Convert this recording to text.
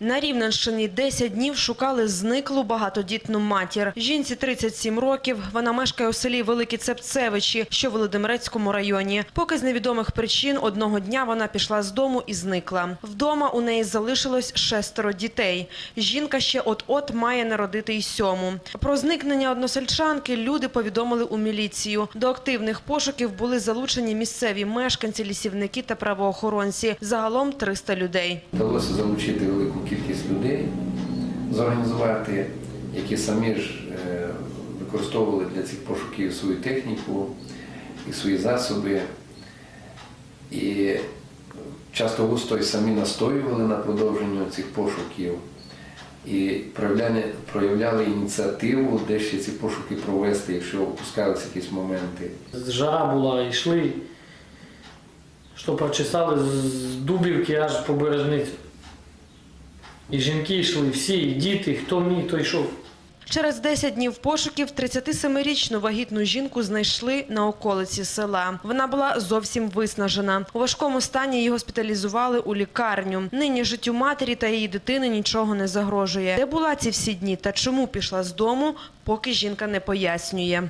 На Рівненщині 10 днів шукали зниклу багатодітну матір. Жінці 37 років. Вона мешкає у селі Великі Цепцевичі, що в Володимирецькому районі. Поки з невідомих причин одного дня вона пішла з дому і зникла. Вдома у неї залишилось шестеро дітей. Жінка ще от-от має народити й сьому. Про зникнення односельчанки люди повідомили у міліцію. До активних пошуків були залучені місцеві мешканці, лісівники та правоохоронці. Загалом 300 людей. Вдалося залучити велику кількість людей, зорганізувати, які самі ж е, використовували для цих пошуків свою техніку і свої засоби. І часто густо й самі настоювали на продовженню цих пошуків і проявляли, проявляли ініціативу, де ще ці пошуки провести, якщо опускалися якісь моменти. Жара була, йшли, що прочесали з Дубівки аж по бережницю. І жінки йшли, всі, і діти, хто міг, той йшов. Через 10 днів пошуків 37-річну вагітну жінку знайшли на околиці села. Вона була зовсім виснажена. У важкому стані її госпіталізували у лікарню. Нині життю матері та її дитини нічого не загрожує. Де була ці всі дні та чому пішла з дому, поки жінка не пояснює.